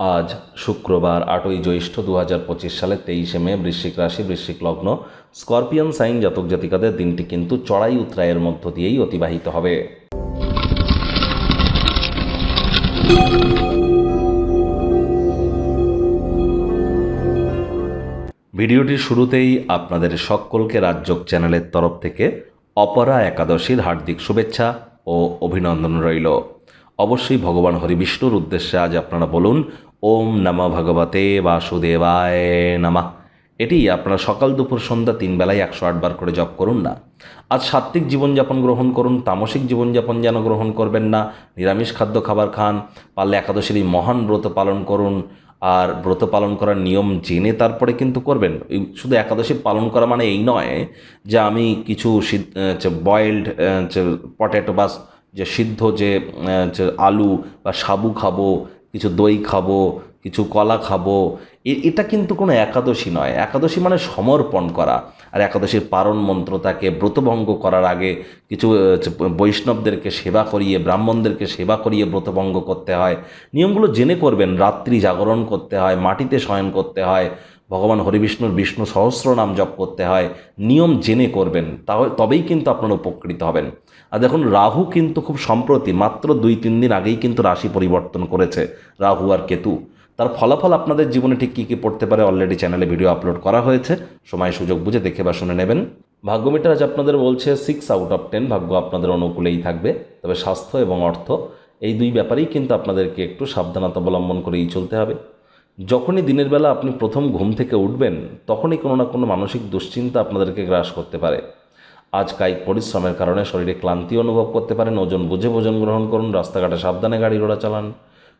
আজ শুক্রবার আটই জ্যৈষ্ঠ দু হাজার পঁচিশ সালের তেইশে মে বৃশ্চিক রাশি, বৃশ্চিক লগ্ন। স্করপিয়ন সাইন জাতক জাতিকাদের দিনটি কিন্তু চড়াই উতরায়ের মধ্য দিয়েই অতিবাহিত হবে। ভিডিওটির শুরুতেই আপনাদের সকলকে রাজ্যক চ্যানেলের তরফ থেকে অপরা একাদশীর হার্দিক শুভেচ্ছা ও অভিনন্দন রইল। অবশ্যই ভগবান হরিবিষ্ণুর উদ্দেশ্যে আজ আপনারা বলুন ওম নম ভগবতে বাসুদেবায় নামা। এটি আপনারা সকাল দুপুর সন্ধ্যা তিন বেলায় একশো আটবার করে জপ করুন না। আজ সাত্ত্বিক জীবনযাপন গ্রহণ করুন, তামসিক জীবনযাপন যেন গ্রহণ করবেন না। নিরামিষ খাদ্য খাবার খান, পারলে একাদশীর এই মহান ব্রত পালন করুন। আর ব্রত পালন করার নিয়ম জেনে তারপরে কিন্তু করবেন। শুধু একাদশী পালন করা মানে এই নয় যে আমি কিছু বয়েলড পটেটো বা যে সিদ্ধ যে আলু বা সাবু খাব কিছু দই খাব, কিছু কলা খাব। এটা কিন্তু কোনো একাদশী নয়। একাদশী মানে সমর্পণ করা। আর একাদশীর পারণ মন্ত্র তাকে ব্রতভঙ্গ করার আগে কিছু বৈষ্ণবদেরকে সেবা করিয়ে, ব্রাহ্মণদেরকে সেবা করিয়ে ব্রতভঙ্গ করতে হয়। নিয়মগুলো জেনে করবেন। রাত্রি জাগরণ করতে হয়, মাটিতে শয়ন করতে হয় ভগবান হরিবিষ্ণুর বিষ্ণু সহস্র নাম জপ করতে হয়, নিয়ম জেনে করবেন, তাহলে তবেই কিন্তু আপনারা উপকৃত হবেন। আর দেখুন, রাহু কিন্তু খুব সম্প্রতি, মাত্র দুই তিন দিন আগেই কিন্তু রাশি পরিবর্তন করেছে, রাহু আর কেতু। তার ফলাফল আপনাদের জীবনে ঠিক কী কী পড়তে পারে অলরেডি চ্যানেলে ভিডিও আপলোড করা হয়েছে, সময় সুযোগ বুঝে দেখে বা শুনে নেবেন। ভাগ্যমিটার আজ আপনাদের বলছে সিক্স আউট অফ টেন ভাগ্য আপনাদের অনুকূলেই থাকবে, তবে স্বাস্থ্য এবং অর্থ, এই দুই ব্যাপারেই কিন্তু আপনাদেরকে একটু সাবধানতা অবলম্বন করেই চলতে হবে। যখনই দিনের বেলা আপনি প্রথম ঘুম থেকে উঠবেন, তখনই কোনো না কোনো মানসিক দুশ্চিন্তা আপনাদেরকে গ্রাস করতে পারে। আজ কায়িক পরিশ্রমের কারণে শরীরে ক্লান্তি অনুভব করতে পারেন, ওজন বুঝে ভোজন গ্রহণ করুন, রাস্তাঘাটে সাবধানে গাড়ি ঘোড়া চালান।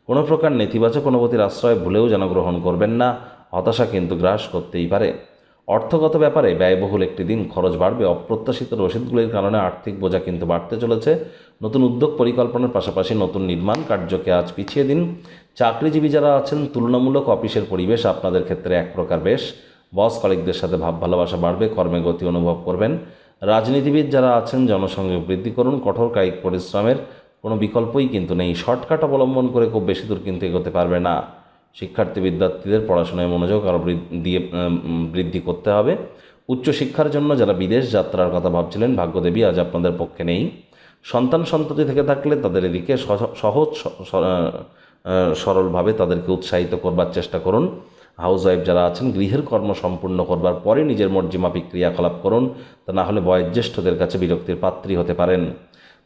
কোনো প্রকার নেতিবাচক অনুভূতির আশ্রয় ভুলেও যেন গ্রহণ করবেন না, হতাশা কিন্তু গ্রাস করতেই পারে। অর্থগত ব্যাপারে ব্যয়বহুল একটি দিন, খরচ বাড়বে, অপ্রত্যাশিত রসিদগুলির কারণে আর্থিক বোঝা কিন্তু বাড়তে চলেছে। নতুন উদ্যোগ পরিকল্পনার পাশাপাশি নতুন নির্মাণ কার্যকে আজ পিছিয়ে দিন। চাকরিজীবী যারা আছেন, তুলনামূলক অফিসের পরিবেশ আপনাদের ক্ষেত্রে এক প্রকার বেশ। বস কলিকদের সাথে ভাব ভালোবাসা বাড়বে, কর্মে গতি অনুভব করবেন। রাজনীতিবিদ যারা আছেন, জনসংযোগ বৃদ্ধি করুন, কঠোর কায়িক পরিশ্রমের কোনো বিকল্পই কিন্তু নেই। শর্টকাট অবলম্বন করে খুব বেশি দূর কিন্তু এগোতে পারবে না। শিক্ষার্থী বিদ্যার্থীদের পড়াশোনায় মনোযোগ আরও দিয়ে বৃদ্ধি করতে হবে। উচ্চশিক্ষার জন্য যারা বিদেশ যাত্রার কথা ভাবছিলেন, ভাগ্যদেবী আজ আপনাদের পক্ষে নেই। সন্তান সন্ততি থেকে থাকলে তাদের এদিকে সহ- সহজ সরলভাবে তাদেরকে উৎসাহিত করবার চেষ্টা করুন। হাউস ওয়াইফ যারা আছেন, গৃহের কর্ম সম্পূর্ণ করবার পরে নিজের মর্জিমাফিক ক্রিয়াকলাপ করুন, তা না হলে বয়োজ্যেষ্ঠদের কাছে বিরক্তির পাত্রী হতে পারেন।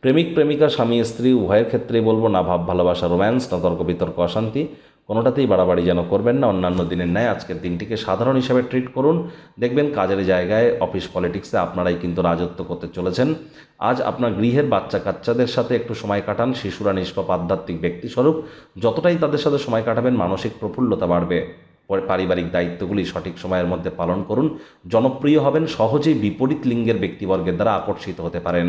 প্রেমিক, প্রেমিকা, স্বামী, স্ত্রী, উভয়ের ক্ষেত্রেই বলব না ভাব, ভালোবাসা, রোম্যান্স, না তর্ক বিতর্ক অশান্তি। কোনোটাতেই বাড়াবাড়ি যেন করবেন না। অন্যান্য দিনের ন্যায় আজকের দিনটিকে সাধারণ হিসাবে ট্রিট করুন। দেখবেন কাজের জায়গায় অফিস পলিটিক্সে আপনারাই কিন্তু রাজত্ব করতে চলেছেন। আজ আপনার গৃহের বাচ্চা কাচ্চাদের সাথে একটু সময় কাটান। শিশুরা নিষ্পাপ, আধ্যাত্মিক ব্যক্তিস্বরূপ। যতটাই তাদের সাথে সময় কাটাবেন, মানসিক প্রফুল্লতা বাড়বে। পরে পারিবারিক দায়িত্বগুলি সঠিক সময়ের মধ্যে পালন করুন। জনপ্রিয় হবেন সহজেই বিপরীত লিঙ্গের ব্যক্তিবর্গের দ্বারা আকর্ষিত হতে পারেন।